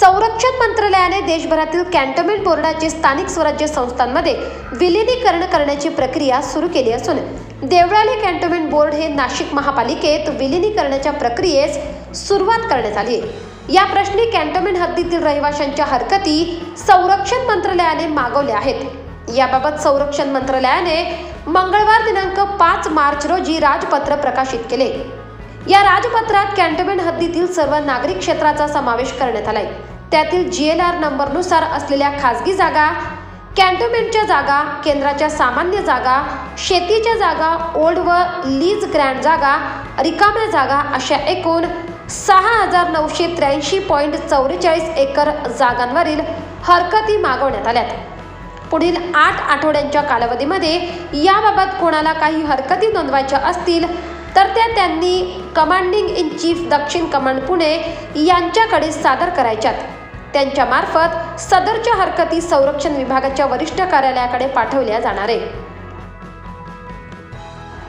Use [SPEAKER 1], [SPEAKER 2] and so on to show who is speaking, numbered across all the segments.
[SPEAKER 1] संरक्षण मंत्रालयाने देशभरातील कॅन्टोन्मेंट बोर्डाचे स्थानिक स्वराज्य संस्थांमध्ये विलिनीकरण करण्याची प्रक्रिया सुरू केली असून देवळाली कॅन्टोन्मेंट बोर्ड हे नाशिक महापालिकेत विलिनीकरणाच्या प्रक्रियेस सुरुवात करण्यात आली या प्रश्नी कॅन्टोन्मेंट हद्दीतील रहिवाशांच्या हरकती संरक्षण मंत्रालयाने मागवल्या आहेत. याबाबत संरक्षण मंत्रालयाने मंगळवार दिनांक पाच मार्च रोजी राजपत्र प्रकाशित केले. या राजपत्रात कॅन्टोन्मेंट हद्दीतील सर्व नागरिक क्षेत्राचा समावेश करण्यात आलाय. त्यातील जी एल आर नंबरनुसार असलेल्या खासगी जागा कॅन्टोन्मेंटच्या जागा केंद्राच्या सामान्य जागा शेतीच्या जागा ओल्ड व लीज ग्रँड जागा रिकाम्या जागा अशा एकूण सहा हजार नऊशे त्र्याऐंशी पॉईंट चौवेचाळीस एकर जागांवरील हरकती मागवण्यात आल्यात. पुढील आठ आठवड्यांच्या कालावधीमध्ये याबाबत कोणाला काही हरकती नोंदवायच्या असतील तर त्या त्यांनी कमांडिंग इन चीफ दक्षिण कमांड पुणे यांच्याकडे सादर करायच्यात. त्यांच्यामार्फत सदरच्या हरकती संरक्षण विभागाच्या वरिष्ठ कार्यालयाकडे पाठवल्या जाणार. आहे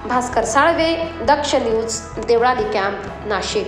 [SPEAKER 1] भास्कर साळवे दक्ष न्यूज देवळाली कॅम्प नाशिक.